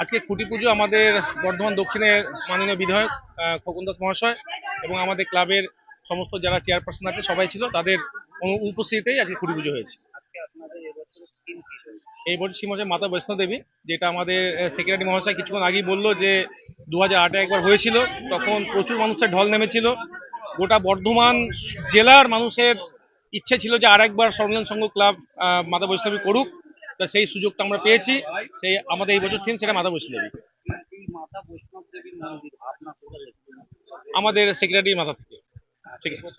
আজকে খুঁটি পুজো আমাদের বর্ধমান দক্ষিণের মাননীয় বিধায়ক খোকন দাস মহাশয় এবং আমাদের ক্লাবের সমস্ত যারা চেয়ারপারসন আছে, সবাই ছিল, তাদের উপস্থিতিতেই আজকে খুঁটি পুজো হয়েছে। এই বছর সীমা হচ্ছে মাতা বৈষ্ণব দেবী যেটা আমাদের সেক্রেটারি মহাশয় কিছুক্ষণ আগেই বলল যে দু হাজার একবার হয়েছিল, তখন প্রচুর মানুষের ঢল নেমেছিল। গোটা বর্ধমান জেলার মানুষের ইচ্ছে ছিল যে আরেকবার সর্বজন সংঘ ক্লাব মাতা বৈষ্ণবী করুক। তা সেই সুযোগটা আমরা পেয়েছি। সেই আমাদের এই বছর থিম সেটা মাতা বৈষ্ণব দেবী আমাদের সেক্রেটারি মাথা থেকে। ঠিক আছে।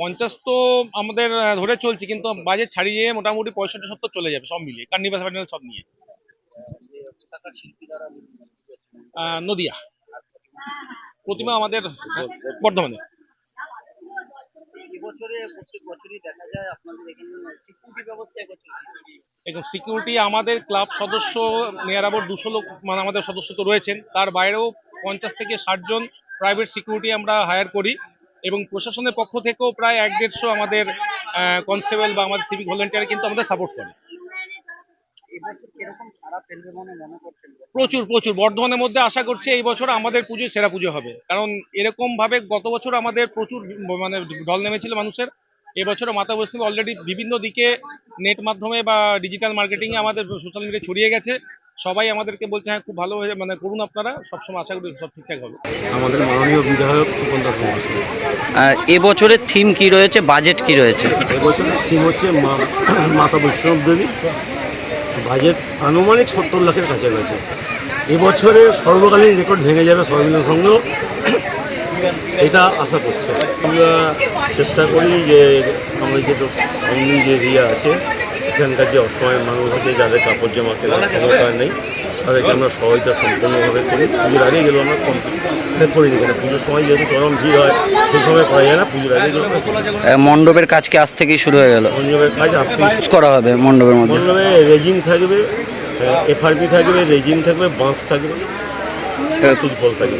পঞ্চাশ তো আমাদের ধরে চলছে, কিন্তু বাজেট ছাড়িয়ে মোটামুটি পঁয়ষট্টি সত্তর চলে যাবে, সব মিলিয়ে। কার্নিভাল ফার্নিভাল সব নিয়ে। নদিয়া। প্রতিমা আমাদের বর্ধমানে। সিকিউরিটি আমাদের ক্লাব সদস্য নেয়ার আবার দুশো লোক মানে আমাদের সদস্য তো রয়েছেন। তার বাইরেও পঞ্চাশ থেকে ষাট জন প্রাইভেট সিকিউরিটি আমরা হায়ার করি এবং প্রশাসনের পক্ষ থেকেও প্রায় এক দেড়শো আমাদের কনস্টেবল বা আমাদের সিভিক ভলেন্টিয়ার কিন্তু আমাদের সাপোর্ট করে এবছর কীরকম সারা ফেলবে মনে মনে করছেন প্রচুর প্রচুর। বর্ধমানের মধ্যে আশা করছি এই বছর আমাদের পুজো সেরা পুজো হবে। কারণ এরকম ভাবে গত বছর আমাদের প্রচুর মানে ঢল নেমেছিল মানুষের। এবছরও মাতা বৈষ্ণব অলরেডি বিভিন্ন দিকে নেট মাধ্যমে বা ডিজিটাল মার্কেটিং এ আমাদের সোশ্যাল মিডিয়া ছড়িয়ে গেছে। সবাই আমাদেরকে বলছে হ্যাঁ খুব ভালো হয়ে মানে করুন আপনারা। সবসময় আশা করি সব ঠিকঠাক হবে। আমাদের মাননীয় বিধায়ক খোকন দাস আর এবছরের থিম কি রয়েছে? বাজেট কি রয়েছে? এবছর থিম হচ্ছে মাতা বৈষ্ণব দেবী। বাজেট আনুমানিক সত্তর লাখের কাছাকাছি। এবছরে সর্বকালীন রেকর্ড ভেঙে যাবে সর্বমিলন সংঘ এটা আশা করছে। আমরা চেষ্টা করি যে আমাদের যে যে এরিয়া আছে, এখানকার যে অসময়ের মানুষ আছে, যাদের কাপড় জামা কেনার ক্ষমতা নেই তাদেরকে আমরা সহায়তা সম্পূর্ণভাবে করি। পুজোর আগে গেলেও আমরা কমপ্লিট করি না কেন? পুজোর সময় যেহেতু চরম ভিড় হয় সেই সময় করা যায় না পুজোর আগে। আহ, মণ্ডপের কাজ কি আজ থেকেই শুরু হয়ে গেল? মণ্ডপের কাজ আসতে Use করা হবে মণ্ডপের মধ্যে? মণ্ডপে রেজিং থাকবে এফআরপি থাকবে রেজিং থাকবে বাঁশ থাকবে ফুটবল ফল থাকবে।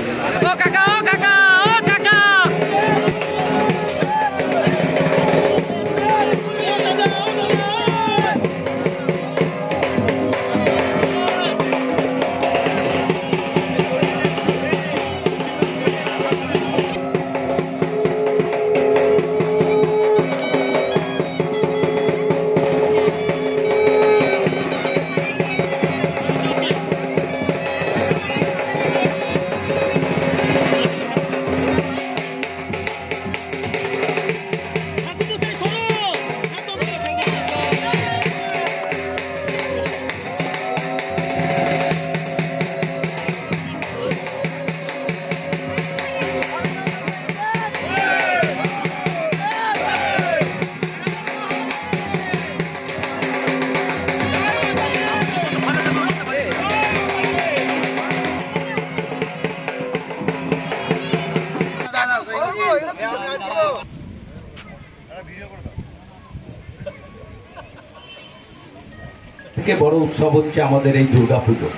থেকে বড় উৎসব হচ্ছে আমাদের এই দুর্গাপুজো।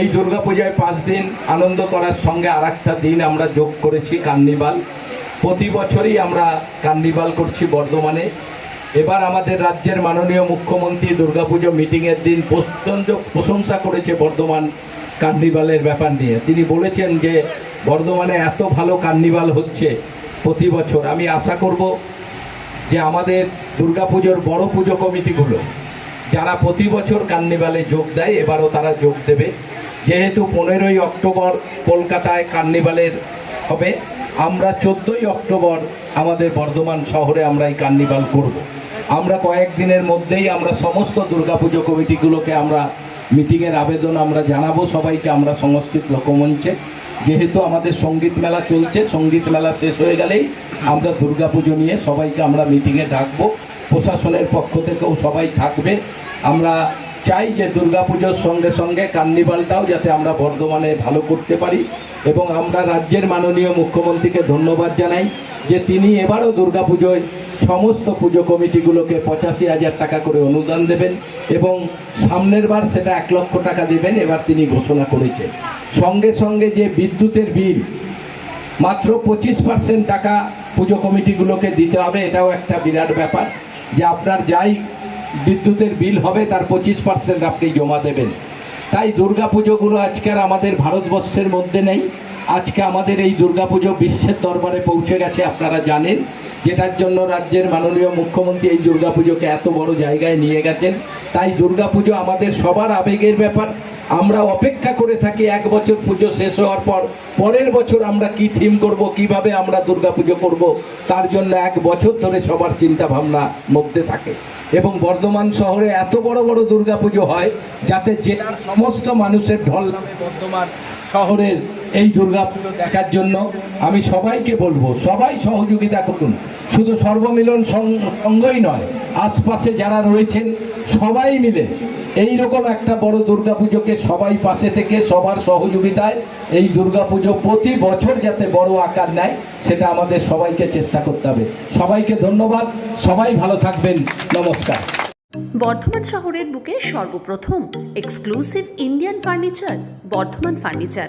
এই দুর্গাপূজায় পাঁচ দিন আনন্দ করার সঙ্গে আর দিন আমরা যোগ করেছি, কার্নিভাল। প্রতি বছরই আমরা কার্নিভাল করছি বর্ধমানে। এবার আমাদের রাজ্যের মাননীয় মুখ্যমন্ত্রী দুর্গাপুজো মিটিংয়ের দিন প্রচণ্ড প্রশংসা করেছে বর্ধমান কার্নিভালের ব্যাপার নিয়ে। তিনি বলেছেন যে, বর্ধমানে এত ভালো কার্নিভাল হচ্ছে প্রতি বছর। আমি আশা করব যে আমাদের দুর্গাপুজোর বড় পুজো কমিটিগুলো যারা প্রতি বছর কার্নিভালে যোগ দেয়, এবারও তারা যোগ দেবে। যেহেতু পনেরোই অক্টোবর কলকাতায় কার্নিভালের হবে, আমরা চোদ্দোই অক্টোবর আমাদের বর্ধমান শহরে আমরা এই কার্নিভাল করব। আমরা কয়েকদিনের মধ্যেই আমরা সমস্ত দুর্গাপুজো কমিটিগুলোকে আমরা মিটিংয়ের আবেদন আমরা জানাব, সবাইকে আমরা সংস্কৃত লোকমঞ্চে। যেহেতু আমাদের সংগীত মেলা চলছে, সংগীত মেলা শেষ হয়ে গেলেই আমরা দুর্গাপুজো নিয়ে সবাইকে আমরা মিটিংয়ে ডাকবো। প্রশাসনের পক্ষ থেকেও সবাই থাকবে। আমরা চাই যে দুর্গাপুজোর সঙ্গে সঙ্গে কার্নিভালটাও যাতে আমরা বর্ধমানে ভালো করতে পারি এবং আমরা রাজ্যের মাননীয় মুখ্যমন্ত্রীকে ধন্যবাদ জানাই যে তিনি এবারও দুর্গাপুজোয় সমস্ত পুজো কমিটিগুলোকে পঁচাশি হাজার টাকা করে অনুদান দেবেন এবং সামনের বার সেটা এক লক্ষ টাকা দেবেন, এবার তিনি ঘোষণা করেছেন। সঙ্গে সঙ্গে যে বিদ্যুতের বিল, মাত্র পঁচিশ পার্সেন্ট টাকা পুজো কমিটিগুলোকে দিতে হবে, এটাও একটা বিরাট ব্যাপার। যে আপনার যাই বিদ্যুতের বিল হবে, তার পঁচিশ পার্সেন্ট আপনি জমা দেবেন। তাই দুর্গাপুজোগুলো আজকে আর আমাদের ভারতবর্ষের মধ্যে নেই। আজকে আমাদের এই দুর্গাপুজো বিশ্বের দরবারে পৌঁছে গেছে, আপনারা জানেন। যেটার জন্য রাজ্যের মাননীয় মুখ্যমন্ত্রী এই দুর্গাপুজোকে এত বড় জায়গায় নিয়ে গেছেন। তাই দুর্গাপুজো আমাদের সবার আবেগের ব্যাপার। আমরা অপেক্ষা করে থাকি এক বছর পুজো শেষ হওয়ার পর, পরের বছর আমরা কি থিম করব, কীভাবে আমরা দুর্গা পুজো করব, তার জন্য এক বছর ধরে সবার চিন্তা ভাবনা মধ্যে থাকে। এবং বর্ধমান শহরে এত বড় বড় দুর্গা পুজো হয়, যাতে জেলার সমস্ত মানুষের ঢল নামে বর্ধমান শহরের এই দুর্গাপুজো দেখার জন্য আমি সবাইকে বলব, সবাই সহযোগিতা করুন। শুধু সর্বমিলন সঙ্গই নয়, আশপাশে যারা রয়েছেন সবাই মিলে এই রকম একটা বড় দুর্গাপুজোকে সবাই পাশে থেকে সবার সহযোগিতায় এই দুর্গাপুজো প্রতি বছর যাতে বড় আকার নেয়, সেটা আমাদের সবাইকে চেষ্টা করতে হবে। সবাইকে ধন্যবাদ, সবাই ভালো থাকবেন, নমস্কার। বর্ধমান শহরের বুকে সর্বপ্রথম exclusive Indian furniture Bardhaman furniture